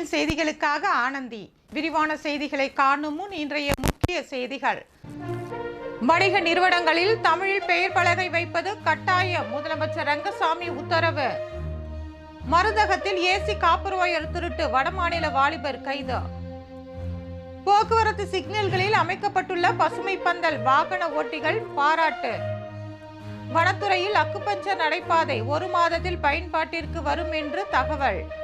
TN செய்திகளுக்காக ஆனந்தி. விரிவான செய்திகளை காணும் முன் இன்றைய முக்கிய செய்திகள். வணிக நிறுவனங்களில் தமிழில் பெயர் பலகை வைப்பது கட்டாயம். முதலமைச்சர் ரங்கசாமி உத்தரவு. மருந்தகத்தில் ஏசி காப்புறுவாயர் திருட்டு. வடமாநில வாலிபர் கைது. போக்குவரத்து சிக்னல்களில் அமைக்கப்பட்டுள்ள பசுமை பந்தல் வாகன ஓட்டிகள் பாராட்டு. வனத்துறையில் அக்குப்பஞ்சர் நடைபாதை. ஒரு மாதத்தில் பயன்பாட்டிற்கு வரும் என்று தகவல்.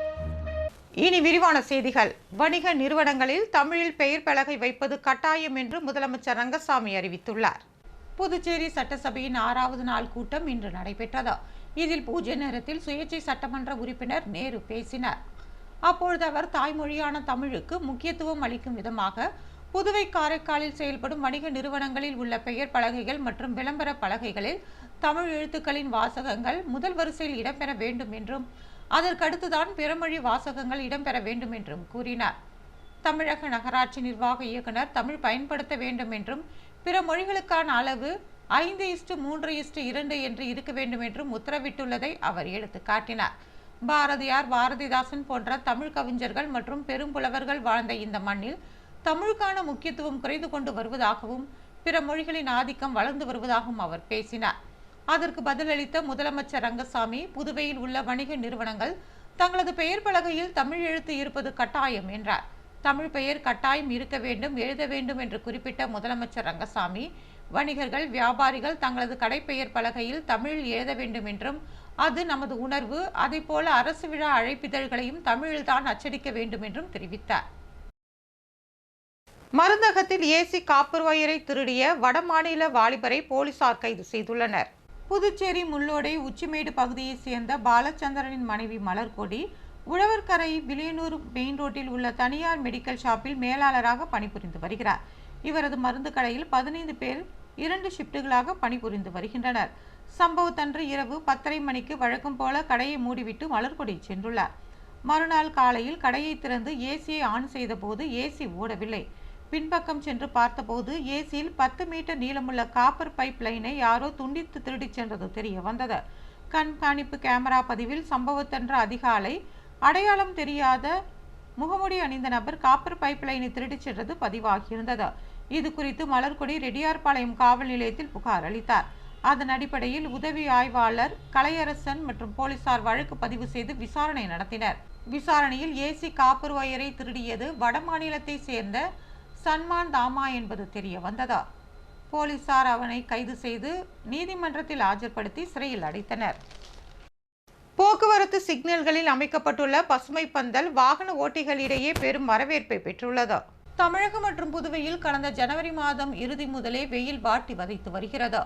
இனி விரிவான செய்திகள். வணிக நிறுவனங்களில் தமிழில் பெயர் பலகை வைப்பது கட்டாயம் என்று முதலமைச்சர் ரங்கசாமி அறிவித்துள்ளார். புதுச்சேரி சட்டசபையின் ஆறாவது நாள் கூட்டம் இன்று நடைபெற்றது. இதில் பூஜ்ய நேரத்தில் சுயேட்சை சட்டமன்ற உறுப்பினர் நேரு பேசினார். அப்பொழுது அவர் தாய்மொழியான தமிழுக்கு முக்கியத்துவம் அளிக்கும் விதமாக புதுவை காரைக்காலில் செயல்படும் வணிக நிறுவனங்களில் உள்ள பெயர் பலகைகள் மற்றும் விளம்பர பலகைகளில் தமிழ் எழுத்துக்களின் வாசகங்கள் முதல் வரிசையில் இடம்பெற வேண்டும் என்றும் அதற்கடுத்துதான் பிறமொழி வாசகங்கள் இடம்பெற வேண்டும் என்றும் கூறினார். தமிழக நகராட்சி நிர்வாக இயக்குனர் தமிழ் பயன்படுத்த வேண்டும் என்றும் பிற மொழிகளுக்கான அளவு ஐந்து இஸ்டு மூன்று இஸ்டு இரண்டு என்று இருக்க வேண்டும் என்றும் உத்தரவிட்டுள்ளதை அவர் எடுத்து காட்டினார். பாரதியார் பாரதிதாசன் போன்ற தமிழ் கவிஞர்கள் மற்றும் பெரும்புலவர்கள் வாழ்ந்த இந்த மண்ணில் தமிழுக்கான முக்கியத்துவம் குறைந்து கொண்டு வருவதாகவும் பிற மொழிகளின் ஆதிக்கம் வளர்ந்து வருவதாகவும் அவர் பேசினார். அதற்கு பதிலளித்த முதலமைச்சர் ரங்கசாமி புதுவையில் உள்ள வணிக நிறுவனங்கள் தங்களது பெயர் பலகையில் தமிழ் எழுத்து இருப்பது கட்டாயம் என்றார். தமிழ் பெயர் கட்டாயம் இருக்க வேண்டும் எழுத வேண்டும் என்று குறிப்பிட்ட முதலமைச்சர் ரங்கசாமி வணிகர்கள் வியாபாரிகள் தங்களது கடைப்பெயர் பலகையில் தமிழில் எழுத வேண்டும் என்றும் அது நமது உணர்வு. போல அரசு விழா அழைப்பிதழ்களையும் தமிழில்தான் அச்சடிக்க வேண்டும் என்றும் தெரிவித்தார். மருந்தகத்தில் ஏசி காப்புறுவாயரை திருடிய வடமாநில வாலிபரை போலீசார் கைது செய்துள்ளனர். புதுச்சேரி முள்ளோடை உச்சிமேடு பகுதியைச் சேர்ந்த பாலச்சந்திரனின் மனைவி மலர்கொடி உழவர்கரை வில்லியனூர் மெயின் ரோட்டில் உள்ள தனியார் மெடிக்கல் ஷாப்பில் மேலாளராக பணிபுரிந்து வருகிறார். இவரது மருந்து கடையில் பதினைந்து பேர் இரண்டு ஷிப்டுகளாக பணிபுரிந்து வருகின்றனர். சம்பவத்தன்று இரவு பத்தரை மணிக்கு வழக்கம் போல கடையை மூடிவிட்டு மலர்கொடி சென்றுள்ளார். மறுநாள் காலையில் கடையை திறந்து ஏசியை ஆன் செய்தபோது ஏசி ஓடவில்லை. பின்பக்கம் சென்று பார்த்தபோது ஏசியில் பத்து மீட்டர் நீளமுள்ள காப்பர் பைப் லைனை யாரோ துண்டித்து திருடிச் சென்றது தெரிய வந்தது. கண்காணிப்பு கேமரா பதிவில் சம்பவத்தன்று அதிகாலை அடையாளம் தெரியாத முகமுடி அணிந்த நபர் காப்பர் பைப் லைனை திருடிச் சென்றது பதிவாகியிருந்தது. இது குறித்து மலர்கொடி ரெட்டியார்பாளையம் காவல் நிலையத்தில் புகார் அளித்தார். அதன் அடிப்படையில் உதவி ஆய்வாளர் கலையரசன் மற்றும் போலீசார் வழக்கு பதிவு செய்து விசாரணை நடத்தினர். விசாரணையில் ஏசி காப்பர் வயரை திருடியது வடமாநிலத்தை சேர்ந்த சன்மான் தாமா என்பது தெரிய வந்ததா? போலீசார் அவனை கைது செய்து நீதிமன்றத்தில் ஆஜர்படுத்தி சிறையில் அடைத்தனர். போக்குவரத்து சிக்னல்களில் அமைக்கப்பட்டுள்ள பசுமை பந்தல் வாகன ஓட்டிகளிடையே பெரும் வரவேற்பை பெற்றுள்ளது. தமிழகம் மற்றும் புதுவையில் கடந்த ஜனவரி மாதம் இறுதி முதலே வெயில் வாட்டி வதைத்து வருகிறது.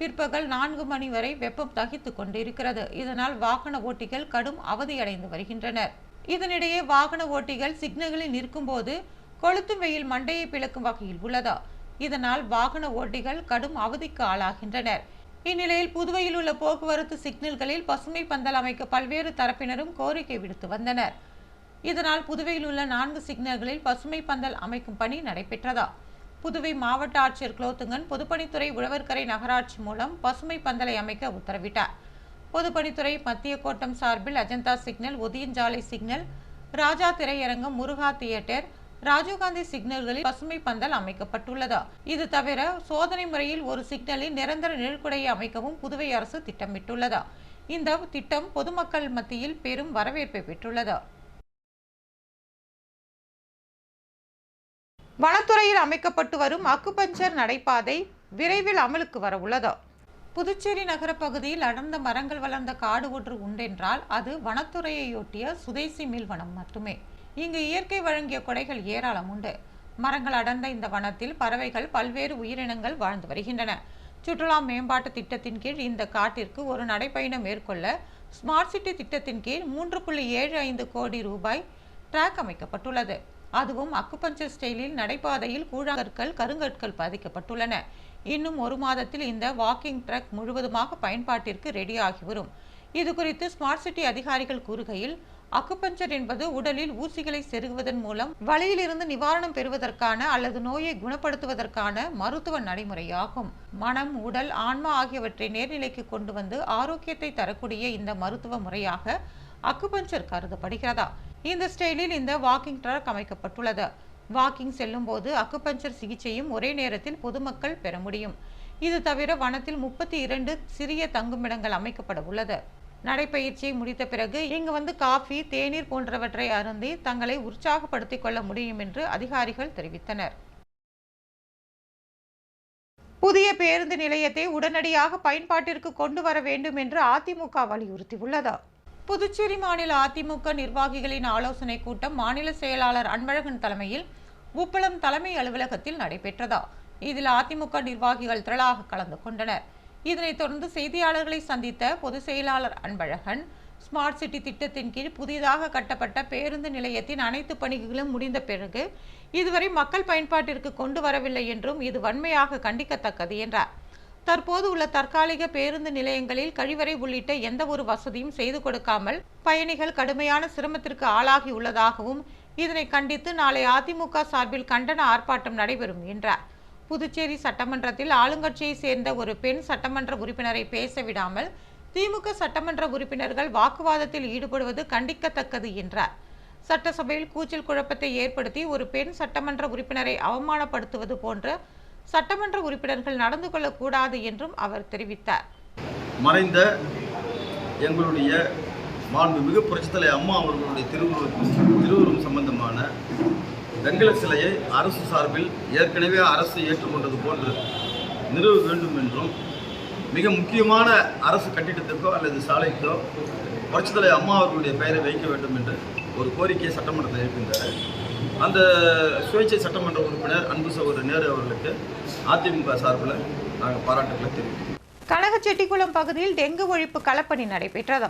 பிற்பகல் நான்கு மணி வரை வெப்பம் தகித்து கொண்டிருக்கிறது. இதனால் வாகன ஓட்டிகள் கடும் அவதியடைந்து வருகின்றனர். இதனிடையே வாகன ஓட்டிகள் சிக்னல்களில் நிற்கும் போது கொளுத்தும் வெயில் மண்டையை பிளக்கும் வகையில் உள்ளதா? இதனால் வாகன ஓட்டிகள் கடும் அவதிக்கு ஆளாகின்றனர். இந்நிலையில் புதுவையில் உள்ள போக்குவரத்து சிக்னல்களில் பசுமை பந்தல் அமைக்க பல்வேறு தரப்பினரும் கோரிக்கை விடுத்து வந்தனர். இதனால் புதுவையில் உள்ள நான்கு சிக்னல்களில் பசுமை பந்தல் அமைக்கும் பணி நடைபெற்றதா? புதுவை மாவட்ட ஆட்சியர் குலோத்துங்கன் பொதுப்பணித்துறை உழவர்கரை நகராட்சி மூலம் பசுமை பந்தலை அமைக்க உத்தரவிட்டார். பொதுப்பணித்துறை மத்திய கோட்டம் சார்பில் அஜந்தா சிக்னல் ஒதியஞ்சாலை சிக்னல் ராஜா திரையரங்கம் முருகா தியேட்டர் ராஜீவ்காந்தி சிக்னல்களில் பசுமை பந்தல் அமைக்கப்பட்டுள்ளது. இது தவிர சோதனை முறையில் ஒரு சிக்னலில் நிரந்தர நிழற்குடையை அமைக்கவும் புதுவை அரசு திட்டமிட்டுள்ளது. இந்த திட்டம் பொதுமக்கள் மத்தியில் பெரும் வரவேற்பை பெற்றுள்ளது. வனத்துறையில் அமைக்கப்பட்டு வரும் அக்குபஞ்சர் நடைபாதை விரைவில் அமலுக்கு வர உள்ளது. புதுச்சேரி நகர பகுதியில் அடர்ந்த மரங்கள் வளர்ந்த காடு ஒன்று உண்டென்றால் அது வனத்துறையையொட்டிய சுதேசி மீள்வனம் மட்டுமே. இங்கு இயற்கை வழங்கிய கொடைகள் ஏராளம் உண்டு. மரங்கள் அடர்ந்த இந்த வனத்தில் பறவைகள் பல்வேறு உயிரினங்கள் வாழ்ந்து வருகின்றன. சுற்றுலா மேம்பாட்டு திட்டத்தின் கீழ் இந்த காட்டிற்கு ஒரு நடைப்பயணம் மேற்கொள்ள ஸ்மார்ட் சிட்டி திட்டத்தின் கீழ் மூன்று புள்ளி ஏழு ஐந்து கோடி ரூபாய் ட்ராக் அமைக்கப்பட்டுள்ளது. அதுவும் அக்குபஞ்சர் ஸ்டைலில் நடைபாதையில் கூழாங்கற்கள் கருங்கற்கள் பதிக்கப்பட்டுள்ளன. இன்னும் ஒரு மாதத்தில் இந்த வாக்கிங் ட்ரக் முழுவதுமாக பயன்பாட்டிற்கு ரெடியாகி வரும். இது குறித்து ஸ்மார்ட் சிட்டி அதிகாரிகள் கூறுகையில் அக்குபஞ்சர் என்பது உடலில் ஊசிகளை செருகுவதன் மூலம் வலியிலிருந்து நிவாரணம் பெறுவதற்கான அல்லது நோயை குணப்படுத்துவதற்கான மருத்துவ நடைமுறையாகும். மனம் உடல் ஆன்மா ஆகியவற்றை நேர்நிலைக்கு கொண்டு வந்து ஆரோக்கியத்தை தரக்கூடிய இந்த மருத்துவ முறையாக அக்குபஞ்சர் கருதப்படுகிறதா? இந்த ஸ்டைலில் இந்த வாக்கிங் ட்ராக் அமைக்கப்பட்டுள்ளது. வாக்கிங் செல்லும் போது அக்குபஞ்சர் சிகிச்சையும் ஒரே நேரத்தில் பொதுமக்கள் பெற முடியும். இது தவிர வனத்தில் முப்பத்தி இரண்டு சிறிய தங்குமிடங்கள் அமைக்கப்பட உள்ளது. நடைப்பயிற்சியை முடித்த பிறகு இங்கு வந்து காஃபி தேநீர் போன்றவற்றை அருந்தி தங்களை உற்சாகப்படுத்திக் கொள்ள முடியும் என்று அதிகாரிகள் தெரிவித்தனர். புதிய பேருந்து நிலையத்தை உடனடியாக பயன்பாட்டிற்கு கொண்டு வர வேண்டும் என்று அதிமுக வலியுறுத்தியுள்ளது. புதுச்சேரி மாநில அதிமுக நிர்வாகிகளின் ஆலோசனை கூட்டம் மாநில செயலாளர் அன்பழகன் தலைமையில் உப்பளம் தலைமை அலுவலகத்தில் நடைபெற்றதா. இதில் அதிமுக நிர்வாகிகள் திரளாக கலந்து கொண்டனர். இதனைத் தொடர்ந்து செய்தியாளர்களை சந்தித்த பொதுச் செயலாளர் அன்பழகன் ஸ்மார்ட் சிட்டி திட்டத்தின் கீழ் புதிதாக கட்டப்பட்ட பேருந்து நிலையத்தின் அனைத்து பணிகளும் முடிந்த பிறகு இதுவரை மக்கள் பயன்பாட்டிற்கு கொண்டு வரவில்லை என்றும் இது வன்மையாக கண்டிக்கத்தக்கது என்றார். தற்போது உள்ள தற்காலிக பேருந்து நிலையங்களில் கழிவறை உள்ளிட்ட எந்த ஒரு வசதியும் செய்து கொடுக்காமல் பயணிகள் கடுமையான சிரமத்திற்கு ஆளாகி உள்ளதாகவும் இதனை கண்டித்து நாளை அதிமுக சார்பில் கண்டன ஆர்ப்பாட்டம் நடைபெறும் என்றார். புதுச்சேரி சட்டமன்றத்தில் ஆளுங்கட்சியை சேர்ந்த ஒரு பெண் சட்டமன்ற உறுப்பினரை பேச விடாமல் திமுக சட்டமன்ற உறுப்பினர்கள் வாக்குவாதத்தில் ஈடுபடுவது கண்டிக்கத்தக்கது என்றார். சட்டசபையில் கூச்சல் குழப்பத்தை ஏற்படுத்தி ஒரு பெண் சட்டமன்ற உறுப்பினரை அவமானப்படுத்துவது போன்ற சட்டமன்ற உறுப்பினர்கள் நடந்து கொள்ளக்கூடாது என்றும் அவர் தெரிவித்தார். மறைந்த எங்களுடைய மாண்புமிகு புரட்சித்தலை அம்மா அவர்களுடைய திருவுருவம் திருவுருவம் சம்பந்தமான வெங்கல சிலையை அரசு சார்பில் ஏற்கனவே அரசு ஏற்றுக்கொண்டது போன்று நிறுவ வேண்டும் என்றும் மிக முக்கியமான அரசு கட்டிடத்திற்கோ அல்லது சாலைக்கோ புரட்சித்தலை அம்மா அவர்களுடைய பெயரை வைக்க வேண்டும் என்று ஒரு கோரிக்கையை சட்டமன்றத்தில் இருக்கின்றார் அந்த சுயேட்சை சட்டமன்ற உறுப்பினர் அன்பு சகோதரர் நேரு அவர்களுக்கு அதிமுக சார்பில் நாங்கள் பாராட்டுகளை தெரிவிக்கிறோம். கனகச்செட்டிக்குளம் பகுதியில் டெங்கு ஒழிப்பு களப்பணி நடைபெற்றது.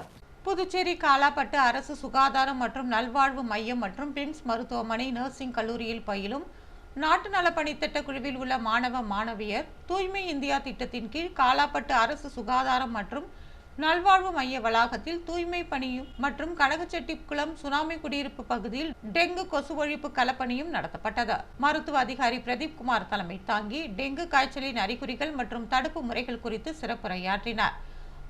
புதுச்சேரி காலாப்பட்டு அரசு சுகாதாரம் மற்றும் நல்வாழ்வு மையம் மற்றும் பிம்ஸ் மருத்துவமனை நர்சிங் கல்லூரியில் பயிலும் நாட்டு நலப்பணித்திட்ட குழுவில் உள்ள மாணவ மாணவியர் தூய்மை இந்தியா திட்டத்தின் கீழ் காலாப்பட்டு அரசு சுகாதாரம் மற்றும் நல்வாழ்வு மைய வளாகத்தில் தூய்மை பணியும் மற்றும் கனகச்செட்டிக்குளம் சுனாமி குடியிருப்பு பகுதியில் டெங்கு கொசு ஒழிப்பு கலப்பணியும் நடத்தப்பட்டது. மருத்துவ அதிகாரி பிரதீப் குமார் தலைமை தாங்கி டெங்கு காய்ச்சலின் அறிகுறிகள் மற்றும் தடுப்பு முறைகள் குறித்து சிறப்புரையாற்றினார்.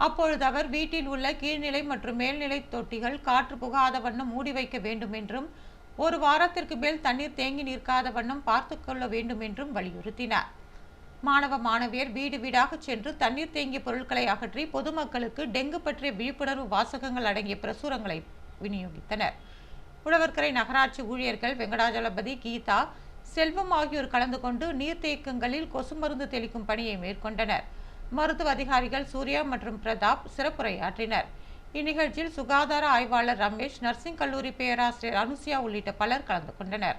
அப்பொழுது அவர் வீட்டில் உள்ள கீழ்நிலை மற்றும் மேல்நிலை தொட்டிகள் காற்று புகாத வண்ணம் மூடி வைக்க வேண்டும் என்றும் ஒரு வாரத்திற்கு மேல் தண்ணீர் தேங்கி நிற்காத வண்ணம் பார்த்து கொள்ள வேண்டும் என்றும் வலியுறுத்தினார். மாணவ மாணவியர் வீடு வீடாக சென்று தண்ணீர் தேங்கிய பொருட்களை அகற்றி பொதுமக்களுக்கு டெங்கு பற்றிய விழிப்புணர்வு வாசகங்கள் அடங்கிய பிரசுரங்களை விநியோகித்தனர். உழவர்கரை நகராட்சி ஊழியர்கள் வெங்கடாஜலபதி கீதா செல்வம் ஆகியோர் கலந்து கொண்டு நீர்த்தேக்கங்களில் கொசு மருந்து தெளிக்கும் பணியை மேற்கொண்டனர். மருத்துவ அதிகாரிகள் சூர்யா மற்றும் பிரதாப் சிறப்புரையாற்றினர். இந்நிகழ்ச்சியில் சுகாதார ஆய்வாளர் ரமேஷ் நர்சிங் கல்லூரி பேராசிரியர் அனுசியா உள்ளிட்ட பலர் கலந்து கொண்டனர்.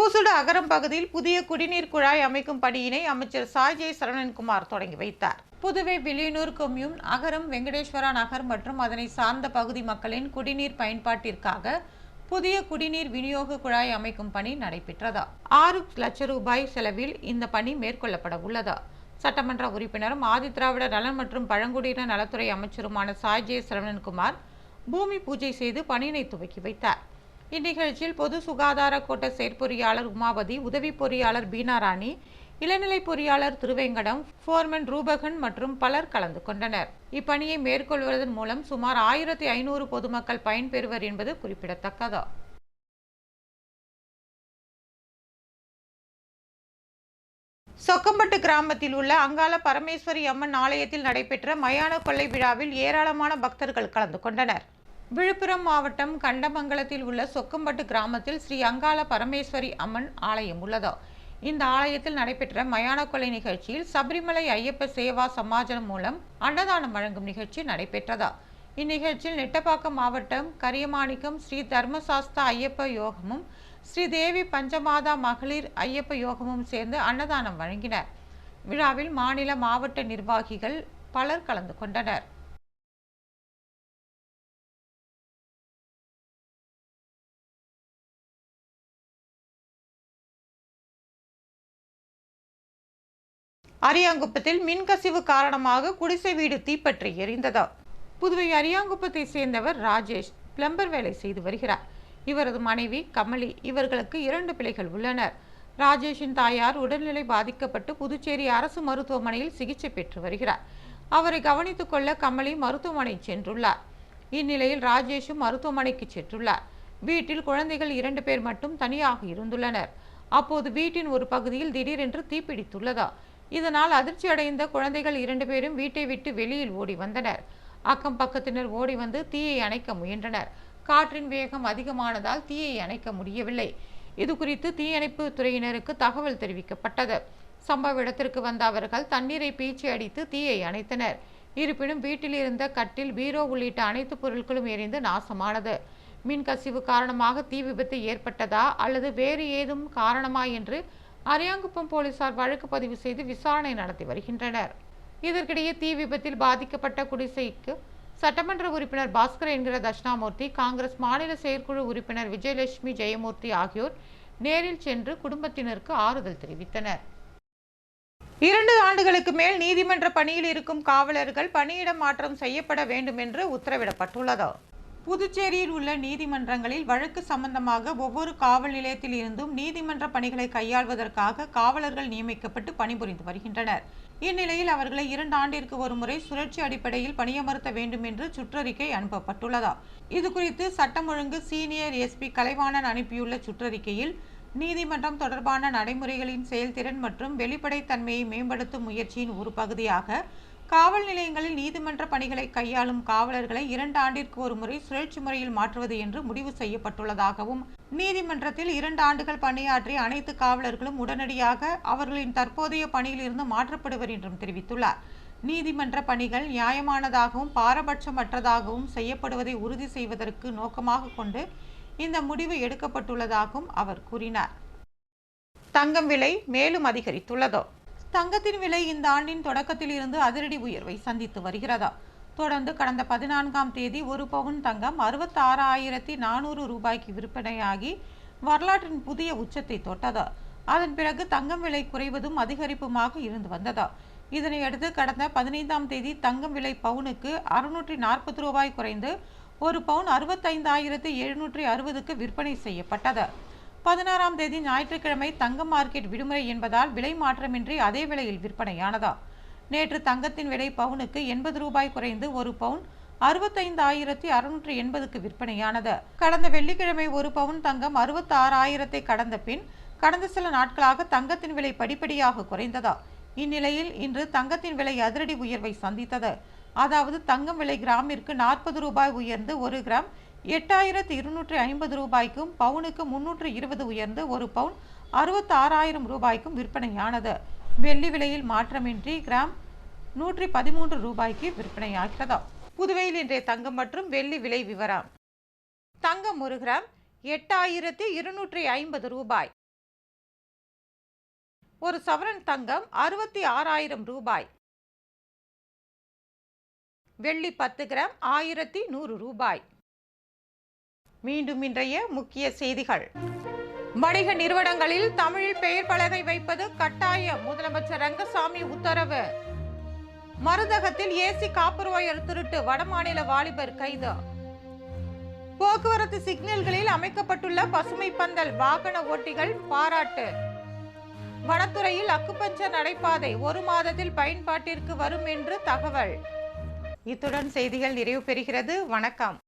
ஊசுடு அகரம் பகுதியில் புதிய குடிநீர் குழாய் அமைக்கும் பணியினை அமைச்சர் சாஜே சரவணன்குமார் தொடங்கி வைத்தார். புதுவை வில்லியனூர் கொம்யூன் அகரம் வெங்கடேஸ்வரா நகர் மற்றும் அதனை சார்ந்த பகுதி மக்களின் குடிநீர் பயன்பாட்டிற்காக புதிய குடிநீர் விநியோக குழாய் அமைக்கும் பணி நடைபெற்றதா? ஆறு லட்சம் ரூபாய் செலவில் இந்த பணி மேற்கொள்ளப்பட உள்ளதா? சட்டமன்ற உறுப்பினரும் ஆதிதிராவிட நலன் மற்றும் பழங்குடியினர் நலத்துறை அமைச்சருமான சாய்ஜே சரவணன்குமார் பூமி பூஜை செய்து பணியினை துவக்கி வைத்தார். இந்நிகழ்ச்சியில் பொது சுகாதார கோட்ட செயற்பொறியாளர் உமாவதி உதவி பொறியாளர் பீனாராணி இளநிலை பொறியாளர் திருவேங்கடம் ஃபோர்மன் ரூபகன் மற்றும் பலர் கலந்து கொண்டனர். இப்பணியை மேற்கொள்வதன் மூலம் சுமார் ஆயிரத்தி ஐநூறு பொதுமக்கள் பயன்பெறுவர் என்பது குறிப்பிடத்தக்கது. சொக்கம்பட்டு கிராமத்தில் உள்ள அங்காள பரமேஸ்வரி அம்மன் ஆலயத்தில் நடைபெற்ற மயான கொள்ளை விழாவில் ஏராளமான பக்தர்கள் கலந்து கொண்டனர். விழுப்புரம் மாவட்டம் கண்டமங்கலத்தில் உள்ள சொக்கம்பட்டு கிராமத்தில் ஸ்ரீ அங்காள பரமேஸ்வரி அம்மன் ஆலயம் உள்ளதோ. இந்த ஆலயத்தில் நடைபெற்ற மயான கொலை நிகழ்ச்சியில் சபரிமலை ஐயப்ப சேவா சமாஜம் மூலம் அன்னதானம் வழங்கும் நிகழ்ச்சி நடைபெற்றதா. இந்நிகழ்ச்சியில் நெட்டப்பாக்கம் மாவட்டம் கரியமாணிக்கம் ஸ்ரீ தர்மசாஸ்தா ஐயப்ப யோகமும் ஸ்ரீ தேவி பஞ்சமாதா மகளிர் ஐயப்ப யோகமும் சேர்ந்து அன்னதானம் வழங்கினர். விழாவில் மாநில மாவட்ட நிர்வாகிகள் பலர் கலந்து கொண்டனர். அரியாங்குப்பத்தில் மின்கசிவு காரணமாக குடிசை வீடு தீப்பற்றி எரிந்தது. புதுவை அரியாங்குப்பத்தை சேர்ந்தவர் ராஜேஷ் பிளம்பர் வேலை செய்து வருகிறார். இவரது மனைவி கமலி இவர்களுக்கு இரண்டு பிள்ளைகள் உள்ளனர். ராஜேஷின் தாயார் உடல்நிலை பாதிக்கப்பட்டு புதுச்சேரி அரசு மருத்துவமனையில் சிகிச்சை பெற்று வருகிறார். அவரை கவனித்துக் கொள்ள கமலி மருத்துவமனை சென்றுள்ளார். இந்நிலையில் ராஜேஷும் மருத்துவமனைக்கு சென்றுள்ளார். வீட்டில் குழந்தைகள் இரண்டு பேர் மட்டும் தனியாக இருந்துள்ளனர். அப்போது வீட்டின் ஒரு பகுதியில் திடீரென்று தீப்பிடித்துள்ளதா. இதனால் அதிர்ச்சியடைந்த குழந்தைகள் இரண்டு பேரும் வீட்டை விட்டு வெளியில் ஓடி வந்தனர். அக்கம் பக்கத்தினர் ஓடி வந்து தீயை அணைக்க முயன்றனர். காற்றின் வேகம் அதிகமானதால் தீயை அணைக்க முடியவில்லை. இது குறித்து தீயணைப்பு துறையினருக்கு தகவல் தெரிவிக்கப்பட்டது. சம்பவ இடத்திற்கு வந்த அவர்கள் தண்ணீரை பீச்சி அடித்து தீயை அணைத்தனர். இருப்பினும் வீட்டில் இருந்த கட்டில் பீரோ உள்ளிட்ட அனைத்து பொருட்களும் எரிந்து நாசமானது. மின் கசிவு காரணமாக தீ விபத்து ஏற்பட்டதா அல்லது வேறு ஏதும் காரணமா என்று அரியாங்குப்பம் போலீசார் வழக்கு பதிவு செய்து விசாரணை நடத்தி வருகின்றனர். இதற்கிடையே தீ விபத்தில் பாதிக்கப்பட்ட குடிசைக்கு சட்டமன்ற உறுப்பினர் பாஸ்கர் என்கிற தட்சிணாமூர்த்தி காங்கிரஸ் மாநில செயற்குழு உறுப்பினர் விஜயலட்சுமி ஜெயமூர்த்தி ஆகியோர் நேரில் சென்று குடும்பத்தினருக்கு ஆறுதல் தெரிவித்தனர். இரண்டு ஆண்டுகளுக்கு மேல் நீதிமன்ற பணியில் இருக்கும் காவலர்கள் பணியிட மாற்றம் செய்யப்பட வேண்டும் என்று உத்தரவிடப்பட்டுள்ளது. புதுச்சேரியில் உள்ள நீதிமன்றங்களில் வழக்கு சம்பந்தமாக ஒவ்வொரு காவல் நிலையத்தில் இருந்தும் நீதிமன்ற பணிகளை கையாள்வதற்காக காவலர்கள் நியமிக்கப்பட்டு பணிபுரிந்து வருகின்றனர். இந்நிலையில் அவர்களை இரண்டு ஆண்டிற்கு ஒருமுறை சுழற்சி அடிப்படையில் பணியமர்த்த வேண்டும் என்று சுற்றறிக்கை அனுப்பப்பட்டுள்ளதா? இதுகுறித்து சட்டம் ஒழுங்கு சீனியர் எஸ்பி கலைவாணன் அனுப்பியுள்ள சுற்றறிக்கையில் நீதிமன்றம் தொடர்பான நடைமுறைகளின் செயல்திறன் மற்றும் வெளிப்படைத்தன்மையை மேம்படுத்தும் முயற்சியின் ஒரு பகுதியாக காவல் நிலையங்களில் நீதிமன்ற பணிகளை கையாளும் காவலர்களை இரண்டு ஆண்டிற்கு ஒரு முறை சுழற்சி முறையில் மாற்றுவது என்று முடிவு செய்யப்பட்டுள்ளதாகவும் நீதிமன்றத்தில் இரண்டு ஆண்டுகள் பணியாற்றிய அனைத்து காவலர்களும் உடனடியாக அவர்களின் தற்போதைய பணியிலிருந்து மாற்றப்படுவர் என்றும் தெரிவித்துள்ளார். நீதிமன்ற பணிகள் நியாயமானதாகவும் பாரபட்சமற்றதாகவும் செய்யப்படுவதை உறுதி செய்வதற்கு நோக்கமாக கொண்டு இந்த முடிவு எடுக்கப்பட்டுள்ளதாகவும் அவர் கூறினார். தங்கம் விலை மேலும் அதிகரித்துள்ளதோ? தங்கத்தின் விலை இந்த ஆண்டின் தொடக்கத்தில் இருந்து அதிரடி உயர்வை சந்தித்து வருகிறதா? தொடர்ந்து கடந்த பதினான்காம் தேதி ஒரு பவுன் தங்கம் அறுபத்தாறாயிரத்தி நானூறு ரூபாய்க்கு விற்பனையாகி வரலாற்றின் புதிய உச்சத்தை தொட்டது. அதன் பிறகு தங்கம் விலை குறைவதும் அதிகரிப்புமாக இருந்து வந்ததா. இதனையடுத்து கடந்த பதினைந்தாம் தேதி தங்கம் விலை பவுனுக்கு அறுநூற்றி நாற்பது ரூபாய் குறைந்து ஒரு பவுன் அறுபத்தைந்தாயிரத்தி எழுநூற்றி அறுபதுக்கு விற்பனை செய்யப்பட்டது. பதினாறாம் தேதி ஞாயிற்றுக்கிழமை தங்கம் மார்க்கெட் விடுமுறை என்பதால் விலை மாற்றமின்றி அதே விலையில் விற்பனையானதா? நேற்று தங்கத்தின் விலை பவுனுக்கு எண்பது ரூபாய் குறைந்து ஒரு பவுன் அறுபத்தைந்து ஆயிரத்தி அறுநூற்றி எண்பதுக்கு விற்பனையானது. கடந்த வெள்ளிக்கிழமை ஒரு பவுன் தங்கம் அறுபத்தி ஆறாயிரத்தை கடந்த பின் கடந்த சில நாட்களாக தங்கத்தின் விலை படிப்படியாக குறைந்ததா? இந்நிலையில் இன்று தங்கத்தின் விலை அதிரடி உயர்வை சந்தித்தது. அதாவது தங்கம் விலை கிராமிற்கு நாற்பது ரூபாய் உயர்ந்து ஒரு கிராம் எட்டாயிரத்து இருநூற்றி ஐம்பது ரூபாய்க்கும் பவுனுக்கு முன்னூற்று இருபது உயர்ந்து ஒரு பவுன் அறுபத்தி ஆறாயிரம் ரூபாய்க்கும் விற்பனையானது. வெள்ளி விலையில் மாற்றமின்றி கிராம் நூற்றி பதிமூன்று ரூபாய்க்கு விற்பனையாகிறதா. புதுவையில் இன்றைய தங்கம் மற்றும் வெள்ளி விலை விவரம். தங்கம் ஒரு கிராம் எட்டாயிரத்தி இருநூற்றி ஐம்பது ரூபாய். ஒரு சவரன் தங்கம் அறுபத்தி ஆறாயிரம் ரூபாய். வெள்ளி பத்து கிராம் ஆயிரத்தி நூறு ரூபாய். மீண்டும் இன்றைய முக்கிய செய்திகள். வணிக நிறுவனங்களில் தமிழில் பெயர் பலகை வைப்பது கட்டாயம் முதலமைச்சர் ரங்கசாமி உத்தரவு. மருந்தகத்தில் ஏசி காப்பர் திருட்டு வடமாநில வாலிபர் கைது. போக்குவரத்து சிக்னல்களில் அமைக்கப்பட்டுள்ள பசுமை பந்தல் வாகன ஓட்டிகள் பாராட்டு. வனத்துறையில் அக்குப்பஞ்சர் நடைபாதை ஒரு மாதத்தில் பயன்பாட்டிற்கு வரும் என்று தகவல். இத்துடன் செய்திகள் நிறைவு பெறுகிறது. வணக்கம்.